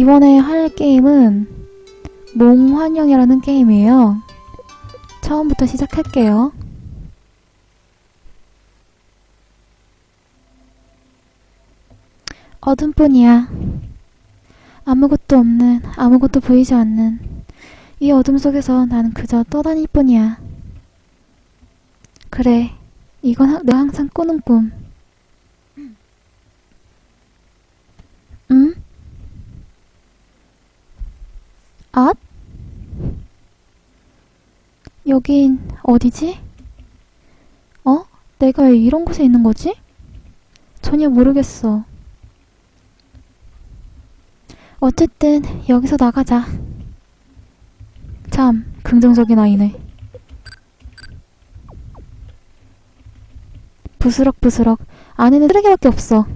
이번에 할 게임은 몽환영이라는 게임이에요. 처음부터 시작할게요. 어둠뿐이야. 아무것도 없는, 아무것도 보이지 않는 이 어둠 속에서 나는 그저 떠다닐 뿐이야. 그래, 이건 하- 내가 항상 꾸는 꿈. 응? 앗? 여긴 어디지? 어? 내가 왜 이런 곳에 있는 거지? 전혀 모르겠어. 어쨌든 여기서 나가자. 참 긍정적인 아이네. 부스럭부스럭 안에는 쓰레기밖에 없어.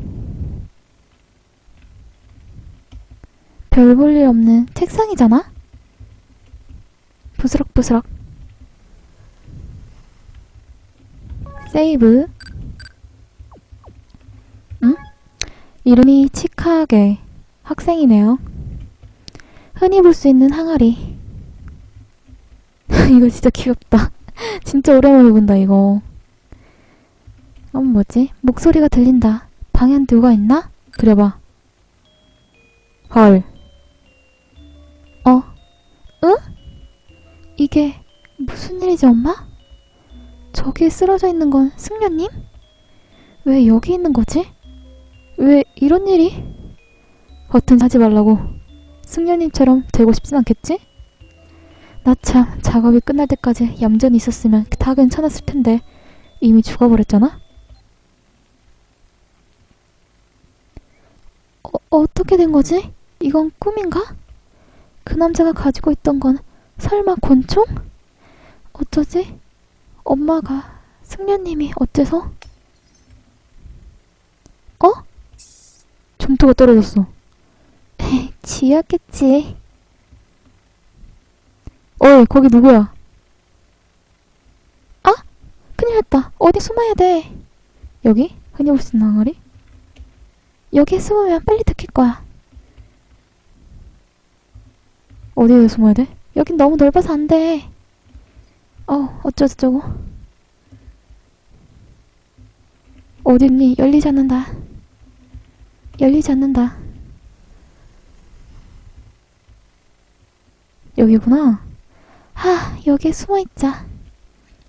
별 볼 일 없는 책상이잖아? 부스럭부스럭. 세이브. 응? 이름이 치카게. 학생이네요. 흔히 볼 수 있는 항아리. 이거 진짜 귀엽다. 진짜 오랜만에 본다, 이거. 어, 뭐지? 목소리가 들린다. 방엔 누가 있나? 그려봐. 헐. 어? 응? 이게 무슨 일이지, 엄마? 저기에 쓰러져 있는 건 승려님? 왜 여기 있는 거지? 왜 이런 일이? 버튼 하지 말라고. 승려님처럼 되고 싶진 않겠지? 나 참 작업이 끝날 때까지 얌전히 있었으면 다 괜찮았을 텐데 이미 죽어버렸잖아? 어, 어떻게 된 거지? 이건 꿈인가? 그 남자가 가지고 있던 건 설마 권총? 어쩌지? 엄마가 승려님이 어째서? 어? 점토가 떨어졌어. 지였겠지. 어이, 거기 누구야? 아? 큰일 났다. 어디 숨어야 돼? 여기? 흔히 볼수 있는 항아리? 여기에 숨으면 빨리 들킬 거야. 어디에 숨어야 돼? 여긴 너무 넓어서 안 돼. 어, 어쩌고저쩌고. 어디 있니? 열리지 않는다. 열리지 않는다. 여기구나. 하, 여기에 숨어 있자.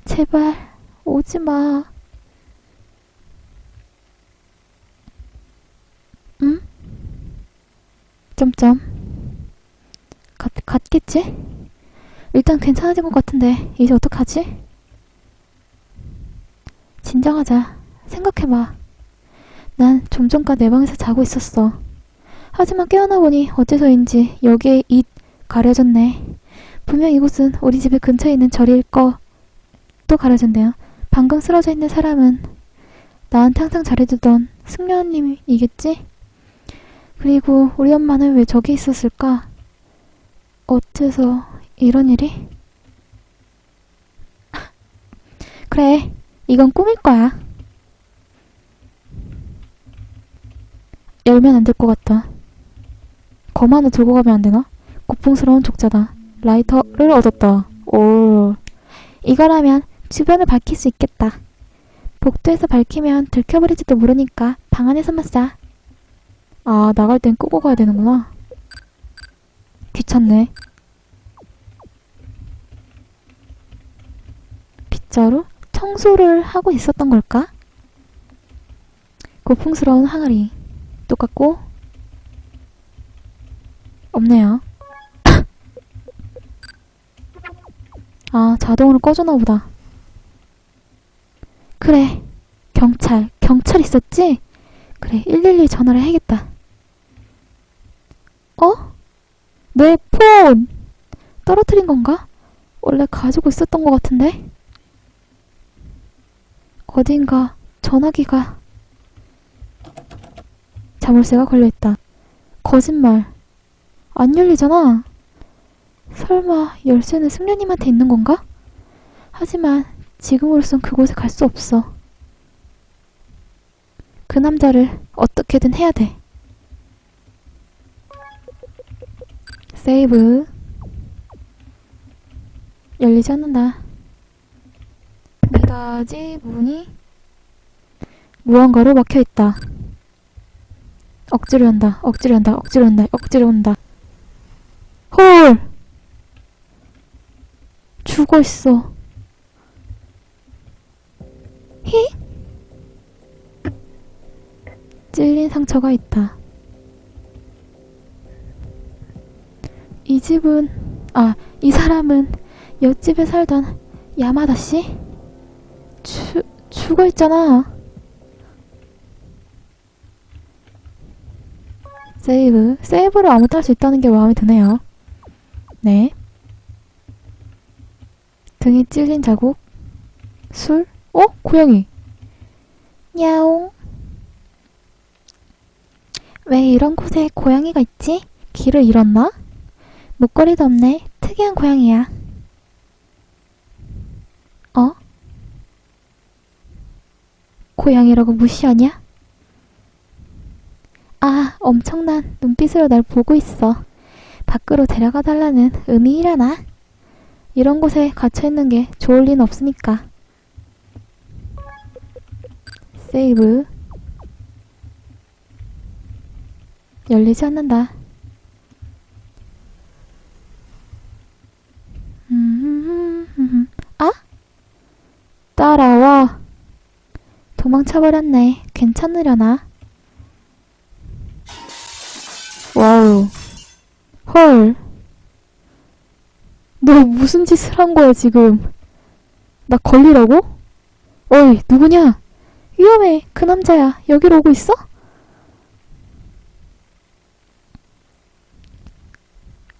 제발, 오지 마. 응? 점점. 갔, 갔겠지? 일단 괜찮아진 것 같은데, 이제 어떡하지? 진정하자. 생각해봐. 난 좀 전까 내 방에서 자고 있었어. 하지만 깨어나 보니 어째서인지 여기에 잇 가려졌네. 분명 이곳은 우리 집의 근처에 있는 절일 거. 또 가려졌네요. 방금 쓰러져 있는 사람은 나한테 항상 잘해주던 승려님이겠지? 그리고 우리 엄마는 왜 저기 있었을까? 어째서 이런 일이? 그래, 이건 꿈일 거야. 열면 안 될 것 같다. 검 하나 들고 가면 안 되나? 고풍스러운 족자다. 라이터를 얻었다. 오. 이거라면 주변을 밝힐 수 있겠다. 복도에서 밝히면 들켜버릴지도 모르니까 방 안에서만 쏴. 아, 나갈 땐 끄고 가야 되는구나. 귀찮네. 빗자루? 청소를 하고 있었던 걸까? 고풍스러운 항아리. 똑같고, 없네요. 아, 자동으로 꺼져나 보다. 그래. 경찰. 경찰 있었지? 그래, 112 전화를 해야겠다. 어? 내 폰! 떨어뜨린 건가? 원래 가지고 있었던 것 같은데? 어딘가 전화기가 자물쇠가 걸려있다. 거짓말. 안 열리잖아. 설마 열쇠는 승려님한테 있는 건가? 하지만 지금으로선 그곳에 갈 수 없어. 그 남자를 어떻게든 해야 돼. 세이브. 열리지 않는다. 미닫이 문이 무언가로 막혀 있다. 억지로 한다. 억지로 한다. 억지로 한다. 억지로 한다. 헐! 죽어 있어. 히? 찔린 상처가 있다. 집은, 아, 이 사람은 옆집에 살던 야마다 씨? 죽, 죽어 있잖아. 세이브. 세이브를 아무도 할 수 있다는 게 마음에 드네요. 네. 등이 찔린 자국. 술? 어? 고양이. 야옹. 왜 이런 곳에 고양이가 있지? 길을 잃었나? 목걸이도 없네. 특이한 고양이야. 어? 고양이라고 무시하냐? 아, 엄청난 눈빛으로 날 보고 있어. 밖으로 데려가 달라는 의미이려나? 이런 곳에 갇혀있는 게 좋을 리는 없으니까. 세이브. 열리지 않는다. 음, 아? 따라와. 도망쳐버렸네. 괜찮으려나? 와우. 헐. 너 무슨 짓을 한 거야, 지금? 나 걸리라고? 어이, 누구냐? 위험해. 그 남자야. 여기로 오고 있어?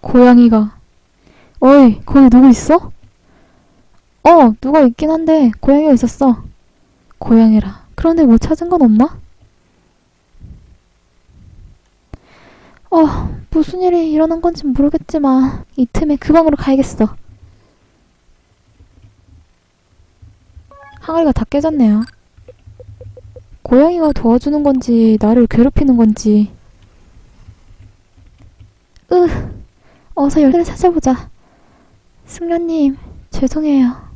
고양이가. 어이, 거기 누구 있어? 어, 누가 있긴 한데, 고양이가 있었어. 고양이라. 그런데 뭐 찾은 건 없나? 어, 무슨 일이 일어난 건지 모르겠지만, 이 틈에 그 방으로 가야겠어. 항아리가 다 깨졌네요. 고양이가 도와주는 건지, 나를 괴롭히는 건지. 으, 어서 열쇠를 찾아보자. 승려님, 죄송해요.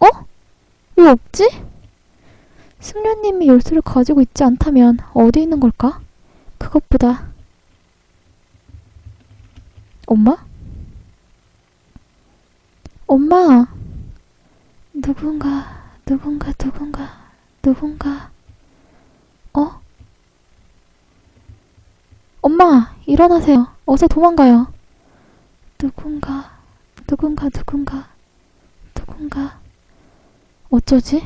어? 왜 없지? 승려님이 열쇠를 가지고 있지 않다면 어디 있는 걸까? 그것보다 엄마? 엄마! 누군가, 누군가, 누군가, 누군가. 어? 엄마! 일어나세요. 어서 도망가요. 누군가, 누군가, 누군가, 누군가. 어쩌지?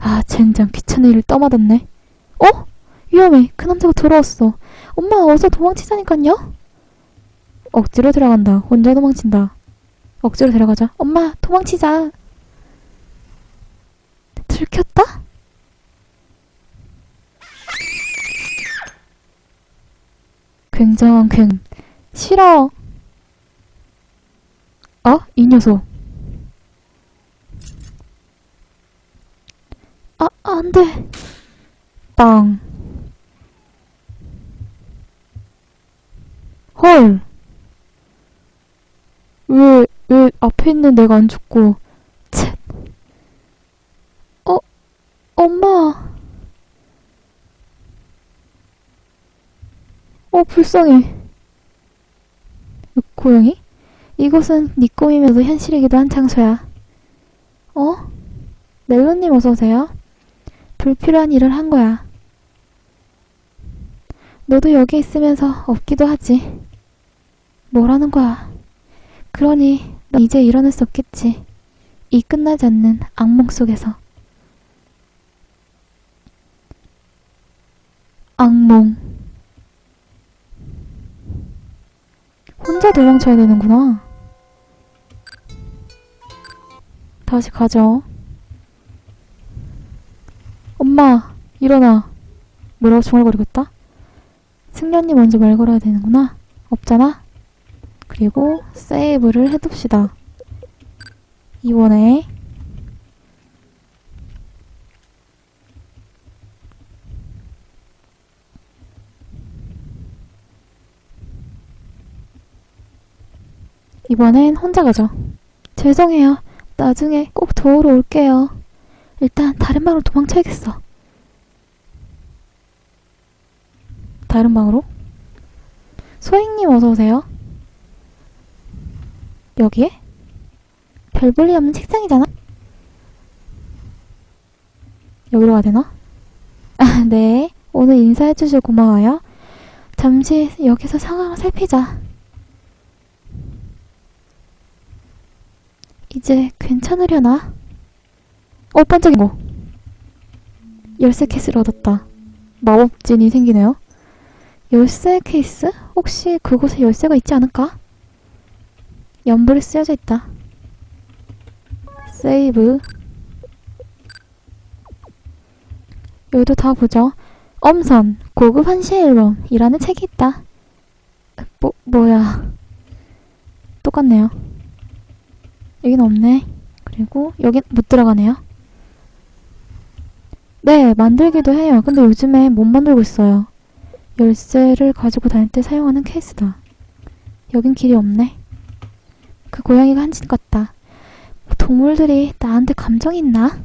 아, 젠장 귀찮은 일을 떠맡았네. 어? 위험해. 그 남자가 돌아왔어. 엄마, 어서 도망치자니깐요? 억지로 들어간다. 혼자 도망친다. 억지로 데려가자. 엄마, 도망치자. 들켰다? 굉장한 굉. 싫어. 어? 이 녀석. 아, 안 돼. 빵. 헐. 왜, 왜 앞에 있는 내가 안 죽고. 쳇. 어, 엄마. 어, 불쌍해. 고양이? 이곳은 네 꿈이면서 현실이기도 한 장소야. 어? 멜로님 어서오세요. 불필요한 일을 한 거야. 너도 여기 있으면서 없기도 하지. 뭐라는 거야. 그러니 너 이제 일어날 수 없겠지. 이 끝나지 않는 악몽 속에서. 악몽. 혼자 도망쳐야 되는구나. 다시 가죠. 엄마 일어나 뭐라고 중얼거리고 있다? 승련님 먼저 말 걸어야 되는구나 없잖아? 그리고 세이브를 해둡시다 이번에 이번엔 혼자 가죠. 죄송해요. 나중에 꼭 도우러 올게요. 일단 다른 방으로 도망쳐야겠어. 다른 방으로? 소행님 어서오세요. 여기에? 별 볼일 없는 책상이잖아? 여기로 가야 되나? 아, 네. 오늘 인사해주셔서 고마워요. 잠시 여기서 상황을 살피자. 이제 괜찮으려나? 어, 반짝이고. 열쇠 케이스를 얻었다. 마법진이 생기네요. 열쇠 케이스? 혹시 그곳에 열쇠가 있지 않을까? 연불이 쓰여져 있다. 세이브. 여기도 다 보죠. 엄선, 고급 한시 앨범이라는 책이 있다. 뭐, 뭐야. 똑같네요. 여긴 없네. 그리고 여긴 못 들어가네요. 네, 만들기도 해요. 근데 요즘에 못 만들고 있어요. 열쇠를 가지고 다닐 때 사용하는 케이스다. 여긴 길이 없네. 그 고양이가 한짓 같다. 동물들이 나한테 감정이 있나?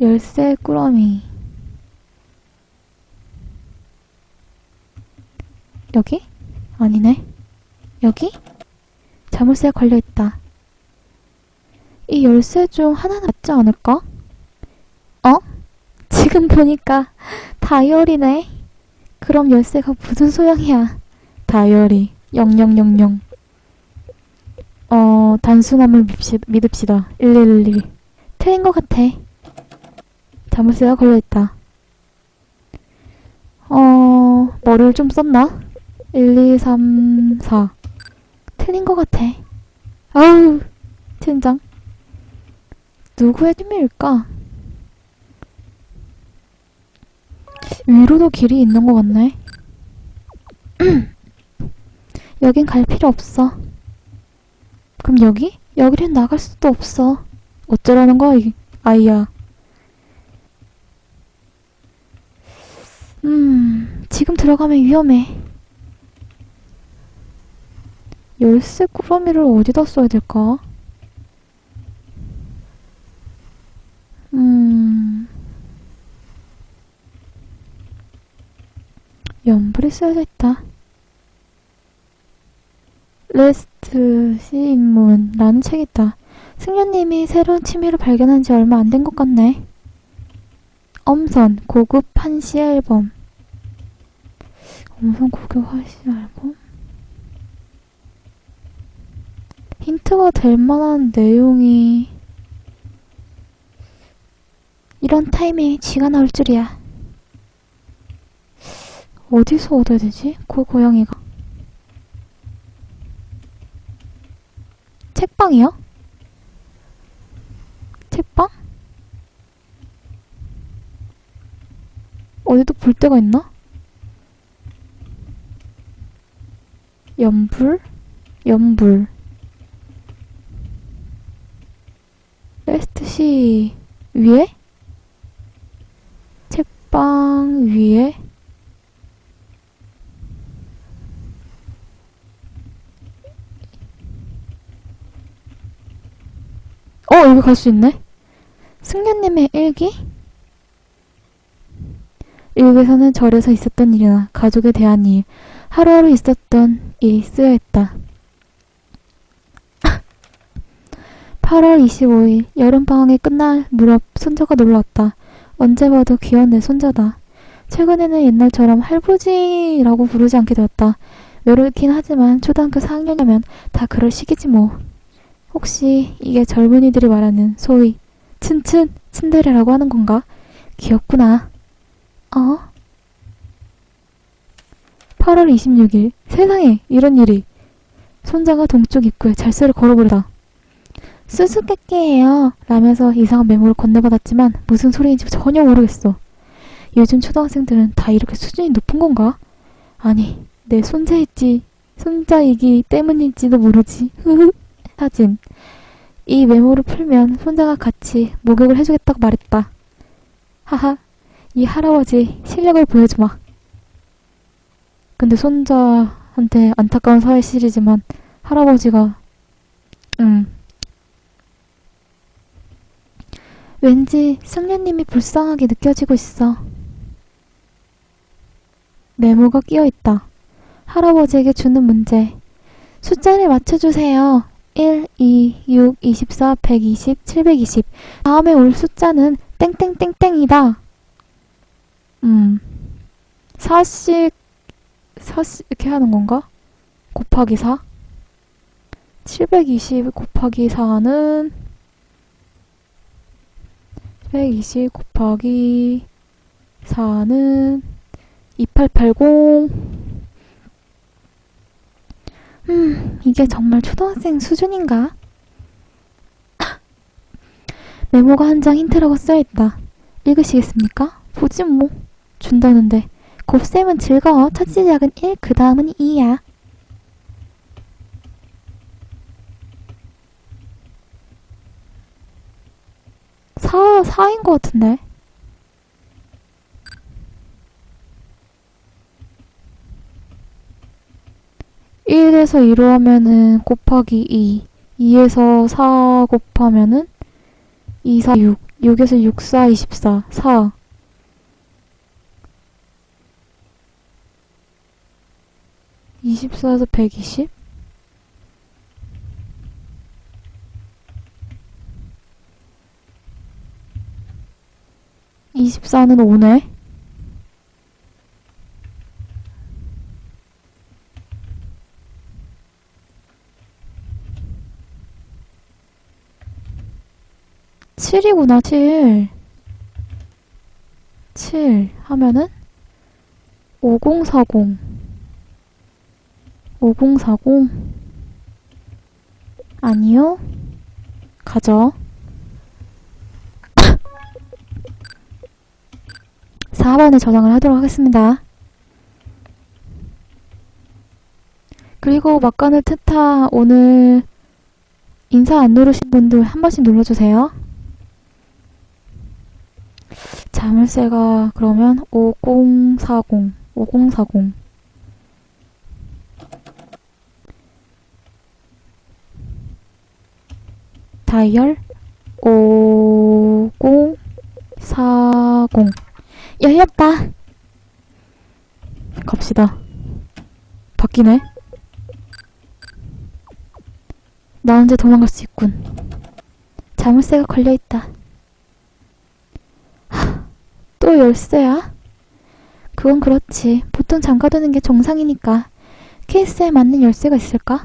열쇠 꾸러미. 여기? 아니네. 여기? 자물쇠에 걸려있다. 이 열쇠 중 하나는 맞지 않을까? 어? 지금 보니까 다이어리네. 그럼 열쇠가 무슨 소용이야? 다이어리 0000 어... 단순함을 밉시, 믿읍시다. 1111 틀린 것 같아. 자물쇠가 걸려있다. 어... 머리를 좀 썼나? 1, 2, 3, 4 틀린 것 같아. 아우, 젠장. 누구의 팀일까? 위로도 길이 있는 것 같네. 여긴 갈 필요 없어. 그럼 여기? 여기는 나갈 수도 없어. 어쩌라는 거야, 이 아이야. 음, 지금 들어가면 위험해. 열쇠 꾸러미를 어디다 써야 될까? 음... 쓰여져 있다. 레스트 시인문라는 책이 있다. 승려님이 새로운 취미를 발견한 지 얼마 안 된 것 같네. 엄선 고급 한시 앨범 엄선 고급 한시 앨범 힌트가 될 만한 내용이 이런 타이밍에 쥐가 나올 줄이야. 어디서 얻어야 되지? 그 고양이가. 책방이요? 책방? 어디도 볼 데가 있나? 연불? 연불. 레스트 C 위에? 책방 위에? 어, 여기 갈 수 있네. 승려님의 일기? 일기에서는 절에서 있었던 일이나 가족에 대한 일, 하루하루 있었던 일이 쓰여 있다. 8월 25일 여름방학이 끝날 무렵 손자가 놀러왔다. 언제 봐도 귀여운 내 손자다. 최근에는 옛날처럼 할부지라고 부르지 않게 되었다. 외롭긴 하지만 초등학교 4학년이면 다 그럴 시기지 뭐. 혹시 이게 젊은이들이 말하는 소위 춘춘 츤데레라고 하는 건가? 귀엽구나. 어? 8월 26일 세상에 이런 일이 손자가 동쪽 입구에 잘세를 걸어버리다. 수수께끼예요 라면서 이상한 메모를 건네받았지만 무슨 소리인지 전혀 모르겠어. 요즘 초등학생들은 다 이렇게 수준이 높은 건가? 아니, 내 손자이지, 손자이기 때문인지도 모르지. 사진. 이 메모를 풀면 손자가 같이 목욕을 해주겠다고 말했다. 하하, 이 할아버지 실력을 보여주마. 근데 손자한테 안타까운 사실이지만 할아버지가 음 왠지 승려님이 불쌍하게 느껴지고 있어. 메모가 끼어 있다. 할아버지에게 주는 문제. 숫자를 맞춰주세요. 1, 2, 6, 24, 120, 720. 다음에 올 숫자는 땡땡땡땡이다. 음. 4씩, 4씩, 이렇게 하는 건가? 곱하기 4? 720 곱하기 4는 720 곱하기 4는 2880 음, 이게 정말 초등학생 수준인가? 메모가 한 장 힌트라고 써있다. 읽으시겠습니까? 보지 뭐. 준다는데. 곱셈은 즐거워. 첫 시작은 1, 그 다음은 2야. 사, 사인 것 같은데. 일에서 2로 하면은 곱하기 2. 2에서 4 곱하면은 2, 4, 6. 6에서 6, 4, 24. 4. 24에서 120? 이십사는 오네. 칠이구나, 칠. 칠 하면은 오공사공. 오공사공. 아니요. 가져. 4번에 저장을 하도록 하겠습니다. 그리고 막간을 트타 오늘 인사 안 누르신 분들 한 번씩 눌러주세요. 자물쇠가 그러면 5040, 5040. 다이얼 5040. 열렸다. 갑시다. 바뀌네. 나 혼자 도망갈 수 있군. 자물쇠가 걸려있다. 열쇠야? 그건 그렇지. 보통 잠가두는 게 정상이니까. 케이스에 맞는 열쇠가 있을까?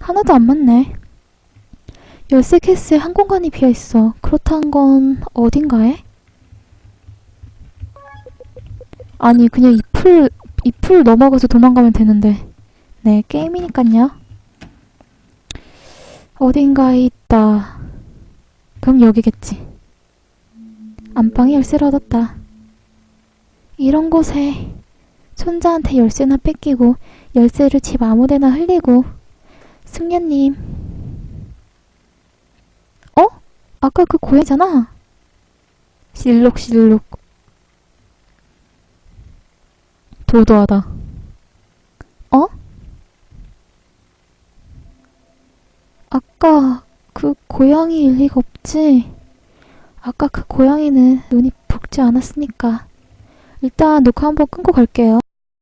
하나도 안 맞네. 열쇠 케이스에 한 공간이 비어 있어. 그렇다는 건 어딘가에? 아니, 그냥 이 풀, 이풀 넘어가서 도망가면 되는데. 네, 게임이니깐요. 어딘가에 있다. 그럼 여기겠지. 안방에 열쇠를 얻었다. 이런 곳에 손자한테 열쇠나 뺏기고 열쇠를 집 아무데나 흘리고 승려님 어? 아까 그 고양이잖아. 실룩실룩. 도도하다. 어? 아까 그 고양이일 리가 없지. 아까 그 고양이는 눈이 붓지 않았으니까. 일단 녹화 한번 끊고 갈게요.